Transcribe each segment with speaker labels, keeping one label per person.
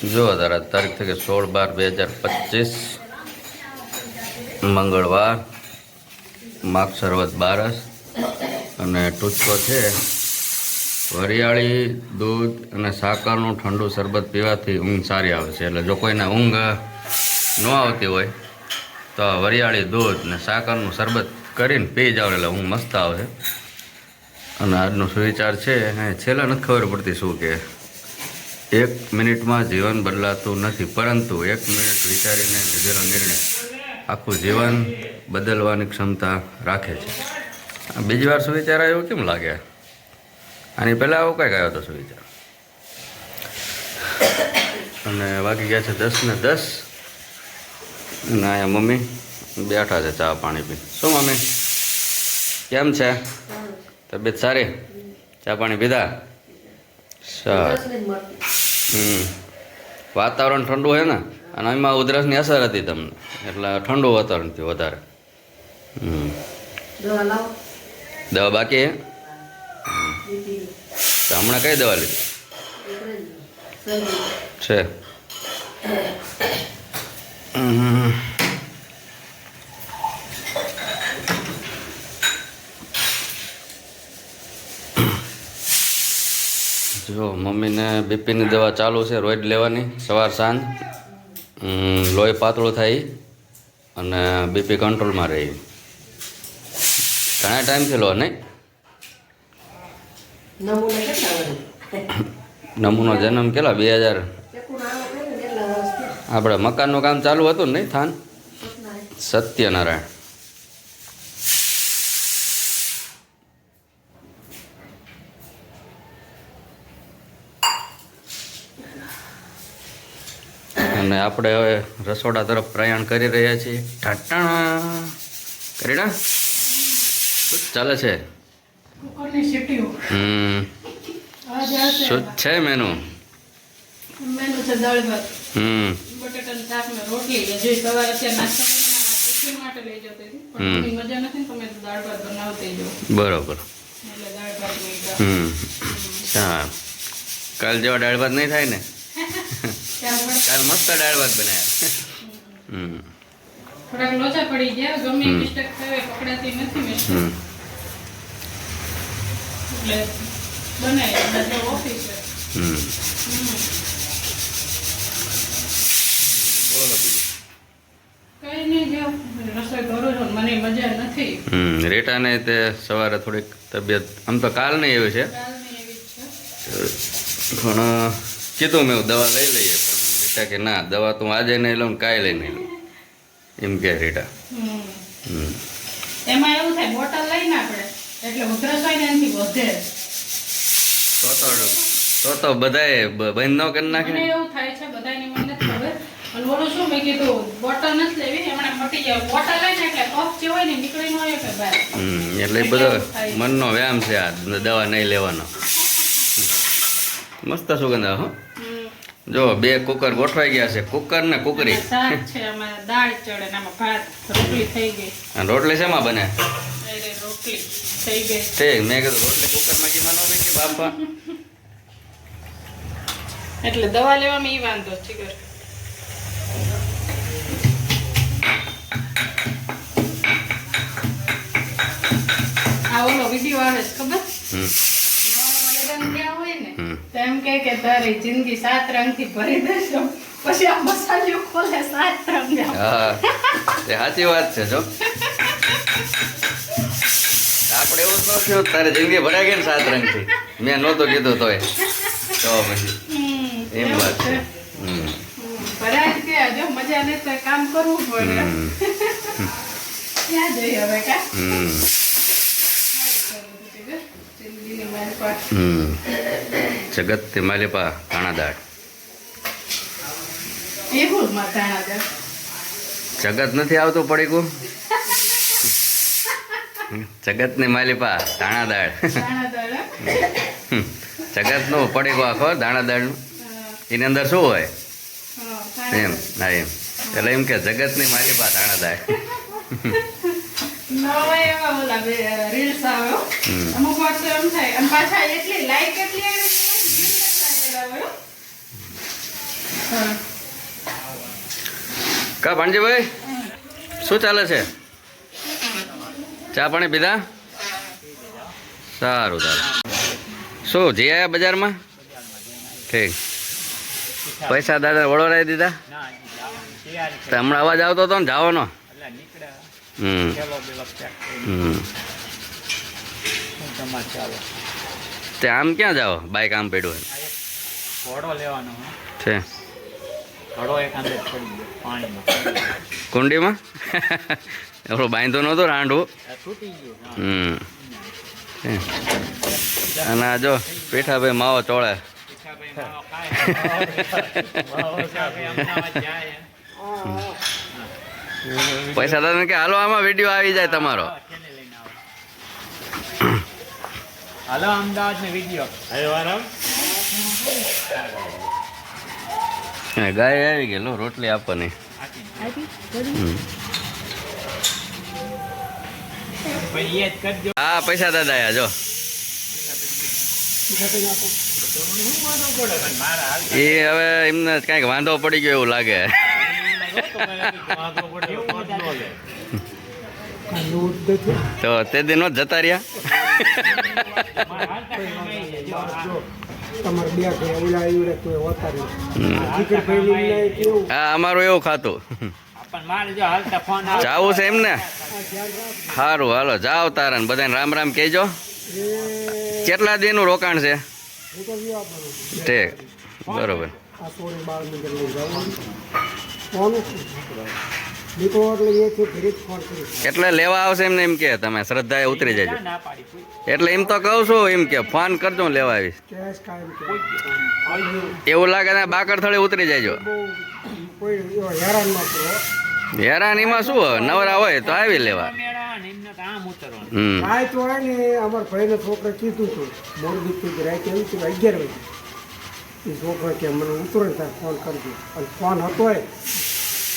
Speaker 1: જો તારા તારીખ થઈ ગઈ સોળ બાર બે હજાર પચીસ. મંગળવાર માગ શરબત બારસ. અને ટૂચકો છે, વરિયાળી, દૂધ અને સાકરનું ઠંડુ શરબત પીવાથી ઊંઘ સારી આવે છે. એટલે જો કોઈને ઊંઘ ન આવતી હોય, તો વરિયાળી, દૂધ ને સાકરનું શરબત કરીને પી જાવ એટલે ઊંઘ મસ્ત આવે. અને આજનો સુવિચાર છે એ છેલ્લા નથી ખબર પડતી શું કે. એક મિનિટમાં જીવન બદલાતું નથી, પરંતુ એક મિનિટ વિચારીને લીધેલો નિર્ણય આખું જીવન બદલવાની ક્ષમતા રાખે છે. બીજી વાર સુવિચાર આવ્યો કેમ લાગે? આની પહેલાં આવો કંઈક આવ્યો હતો સુવિચાર. અને વાગી ગયા છે દસ ને દસ. અને અહીંયા મમ્મી બેઠા છે ચા પાણી પી. શું મમ્મી? કેમ છે? તબિયત સારી? ચા પાણી પીધા? સારું. હમ. વાતાવરણ ઠંડુ છે ને અને એમાં ઉધરસની અસર હતી તમને. એટલે ઠંડુ વાતાવરણ થયું વધારે. હમ.
Speaker 2: દવા
Speaker 1: દવા બાકી તો હમણાં કઈ દવા લીધી? છે. હમ. જો મમ્મીને બીપીની દવા ચાલુ છે રોજ લેવાની સવાર સાંજ. લોહી પાતળું થાય અને બીપી કંટ્રોલમાં રહે ઘણા ટાઈમથી લો નહીં.
Speaker 2: નમૂને
Speaker 1: જન્મ કેટલા? બે હજાર. આપણે મકાનનું કામ ચાલુ હતું ને નહીં થાન? સત્યનારાયણ. અને આપણે હવે રસોડા તરફ પ્રયાણ કરી રહ્યા છીએ. ટાટાણા. કરીના શું ચાલે છે? હમ. શું છે મેનુ હમ. બરોબર. હમ. કાલ જેવા દાળ ભાત નહીં થાય ને? કાલ મસ્ત દાળ ભાત બનાવ્યા હમ.
Speaker 3: થોડાક લોચા પડી ગયા. ગમે
Speaker 1: હમ.
Speaker 3: મિસ્ટેક થાય પકડાતી નથી મિસ્ટેક
Speaker 1: હમ.
Speaker 3: એટલે ઓફિસ
Speaker 1: હમ
Speaker 3: હમ.
Speaker 1: બોલો બીજું.
Speaker 3: કઈ નહીં જો રસોઈ કરું છું મને મજા નથી.
Speaker 1: હમ રેટાને તે સવારે થોડીક તબિયત આમ તો કાલ નહીં એવી છે. પણ કીધું મેં દવા લઈ લઈએ પણ. રેટા કે ના દવા તો આજે નહીં લઉં ને લઈ નહીં લઉં એમ કે રેટા
Speaker 3: એમાં એવું થાય બોટલ લઈને આપણે એટલે ઉધરસ હોય ને એનાથી વધે.
Speaker 1: તો તો તો તો બધાએ બંધ ન કરી નાખે.
Speaker 3: એવું થાય છે બધાની મને ખબર. અને ઓલું શું મેં કીધું બોટલ નથી લેવી હમણાં મટી જાય બોટલ લઈને એટલે કફ જે હોય ને નીકળી ન હોય કે બહાર.
Speaker 1: એટલે બધો મનનો વ્યાયામ છે આ દવા નહીં લેવાનો. મસ્ત સુગંધ હો. જો બે કુકર ગોઠવાઈ ગયા છે. કુકર ને કુકરી.
Speaker 3: રોટલી થઈ ગઈ.
Speaker 1: અને રોટલી શેમાં બને?
Speaker 3: રોટલી થઈ ગઈ.
Speaker 1: મેં કીધું રોટલી કુકરમાં કી બનાવો કે બાપા.
Speaker 3: એટલે દવા લેવામાં ઈ વાંધો છે. આ ઓલો વીડિયો આવે છે ખબર?
Speaker 1: હમ
Speaker 3: નવાણું લગ્ન થયા હોય ને
Speaker 1: હમ.
Speaker 3: તો એમ કહે કે તારી જિંદગી સાત રંગથી ભરી દેશો પછી આ મસાલિયો ખોલે સાત રંગ.
Speaker 1: હા સાચી વાત છે જો. આપણે એવું તો થયું તારે જિંદગી ભરાઈ ગઈ ને સાત રંગથી. મેં નહોતો કીધું તોય. તો પછી એમ વાત છે.
Speaker 3: ભરાય જ કે જો મજા નહીં તો કામ કરવું પડે. ક્યાં જઈએ હવે કા? જિંદગીની મારી પાસે
Speaker 1: હમ. જગત તિમાલેપા દાળ જગત નથી આવતું પડીકું? જગત ને માલિપા દાણા દાળ
Speaker 3: દાણા દાણા
Speaker 1: જગતનું પડીકું આખો દાણા દાળનું એની અંદર શું હોય? એમ હા એમ. એટલે એમ કે જગતની માલિપા દાણા દાળ
Speaker 3: નવા એવા ઓલા બે રીલ્સ આવે
Speaker 1: હમ.
Speaker 3: અમુક વાર તો એમ થાય. અને પાછા એટલી લાઈક એટલી આવી કે,
Speaker 1: ભાણજીભાઈ? શું ચાલે છે? ચા પાણી પીધા? સારું સારું. શું, જઈ આવ્યા બજારમાં? ઠીક. પૈસા દાદા વડોરાઈ દીધા? હમણાં અવાજ આવતો હતો ને જવાનો? હમ. તે આમ ક્યાં જાઓ? બાઈક આમ પડ્યું
Speaker 4: ઘોડો લેવાનો
Speaker 1: છે.
Speaker 4: ઘોડો એક અંદર પડી ગયો પાણીમાં.
Speaker 1: કુંડીમાં? એવડો બાંધો નહોતો રાંડવું
Speaker 4: તૂટી ગયું
Speaker 1: હમ. હે. અને આ જો પીઠાભાઈ માવો ચોળે. પૈસા દાદા કે હાલો આમાં વીડિયો આવી જાય તમારો.
Speaker 4: હાલો અમદાવાદ ને વીડિયો
Speaker 1: ગાય આવી ગયેલો રોટલી આપવાની. હા પૈસા દાદા આયા જો. એ હવે એમને કાંઈક વાંધો પડી ગયો એવું લાગે. તો તે દિનો જ જતા રહ્યા?
Speaker 5: તમારે બે ઓલા તો ને
Speaker 1: હા અમારું એવું ખાતું.
Speaker 4: પણ મારે જો હાલતા
Speaker 1: જાવું છે એમને? સારું હાલો જાઓ તારા બધાને રામ રામ કહેજો. કેટલા દિનનું રોકાણ છે? ઠીક બરોબર.
Speaker 5: દીકરો એટલે એ છે ઘરે જ ફોન કરીશ
Speaker 1: એટલે લેવા આવશે એમને એમ કે તમે શ્રદ્ધાએ ઉતરી જજો.
Speaker 4: ના પાડી કોઈ
Speaker 1: એટલે એમ તો કહું છું એમ કે ફોન કરજો હું લેવા આવીશ. એવું લાગે ને બાકર થળે ઉતરી જજો.
Speaker 5: બહુ હેરાન
Speaker 1: એમાં શું હવે? નવરા હોય તો આવી લેવા. હમ.
Speaker 5: તો ને અમારા ભાઈને છોકરા કીધું હતું મોરબી થી રાતે એવું થયું અગિયાર વાગે. એ છોકરા કે મને ઉતરો ફોન કરજો. અને ફોન હતો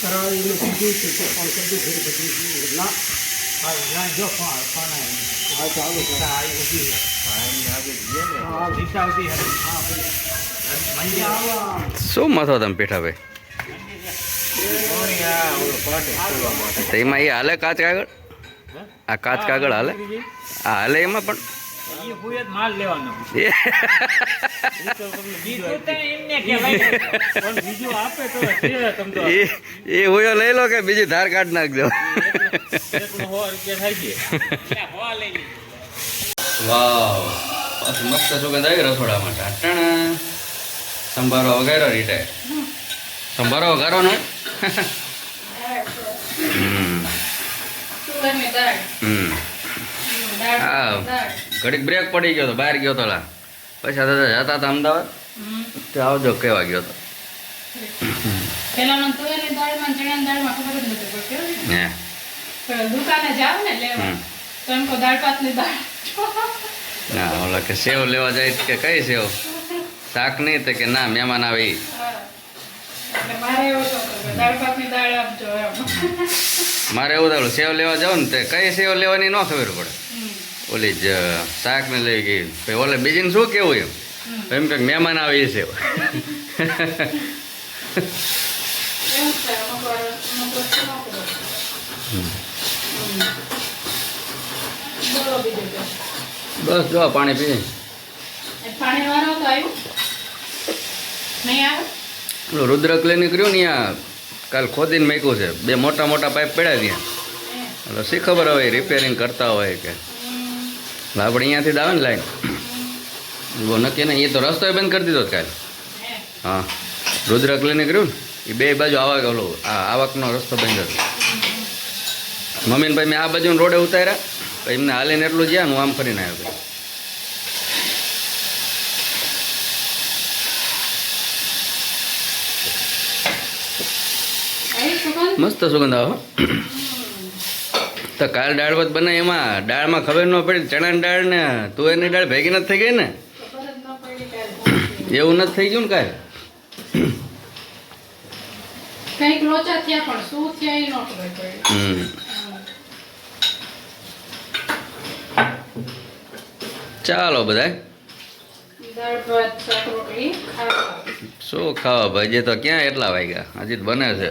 Speaker 5: ત્યારે કીધું છે કે પણ કરજો ઘરે બધી ના.
Speaker 4: હા, ના, જો પણ ફોન
Speaker 5: હા ચાલો
Speaker 4: આવી.
Speaker 5: હા
Speaker 4: રીક્ષા
Speaker 1: શું મથો તમે પીઠાભાઈ
Speaker 4: ઓય, આ ઓલો પાટે ખોલવા માટે.
Speaker 1: તો એમાં એ હાલે કાચ કાગળ? આ કાચ કાગળ હાલે? આ હાલે એમાં પણ?
Speaker 4: માલ લેવાનો.
Speaker 1: એ
Speaker 4: બીજું તો એમને કહેવાય. ને. પણ બીજું આપે તો છેલ્લે તમ તો
Speaker 1: એ એ હુયો લઈ લો કે બીજી ધાર કાઢ નાખજો. વાવ. મસ્ત સુગંધ આવી રસોડામાં ટાટણ. સંભારો વગેરે રીટે. સંભારો વગારો ને? હમ. હમ. હા. ઘડીક બ્રેક પડી ગયો તો બહાર ગયો તો લા પૈસા દાદા જતા હતા અમદાવાદ? તો આવજો કેવા ગયો
Speaker 3: હતો ને
Speaker 1: ઓલા કે સેવ લેવા જાય કે કઈ સેવ? શાક નહીં તે કે ના મહેમાન આવે.
Speaker 3: મારે એવો
Speaker 1: થયું સેવ લેવા જાવ ને તે કઈ સેવ લેવાની ન ખબર પડે. ઓલી જ શાક ને લઈ ગઈ. પછી ઓલે બીજીને શું કેવું એમ? એમ કે મહેમાન આવે
Speaker 3: છે.
Speaker 1: બસ જો પાણી પી રુદ્ર ક્લિનિક રહ્યું ને ત્યાં કાલ ખોદીને મૂક્યું છે. બે મોટા મોટા પાઇપ પડ્યા ત્યાં. એટલે શી ખબર હોય રિપેરિંગ કરતા હોય કે આપણે અહીંયાથી જ આવે ને લાઈન? બહુ નક્કી નહીં એ તો રસ્તો બંધ કરી દીધો કાલે.
Speaker 3: હા.
Speaker 1: રુદ્ર ક્લિનિક રહ્યું ને એ બે બાજુ આવક ઓલો આ આવકનો રસ્તો બંધ હતો. મમ્મીને ભાઈ મેં આ બાજુ રોડે ઉતાર્યા પછી એમને હાલીને એટલું જ્યાં હું આમ ફરીને આવ્યો ભાઈ. મસ્ત સુગંધ આવે. તો કાલ દાળ ભાત બને એમાં. દાળમાં ખબર ન પડી ચણાની દાળ ને તુવેરની દાળ ભેગી નથી થઈ ગઈ ને. એવું નથી થઈ ગયું ને કાંઈ
Speaker 3: કંઈક લોચા થયા પણ શું થયા એ ન ખબર પડી.
Speaker 1: ચાલો
Speaker 3: ખાવા.
Speaker 1: શું ખાવા? ભાઈ જે તો ક્યાં એટલા વાગ્યા? હજી બને છે.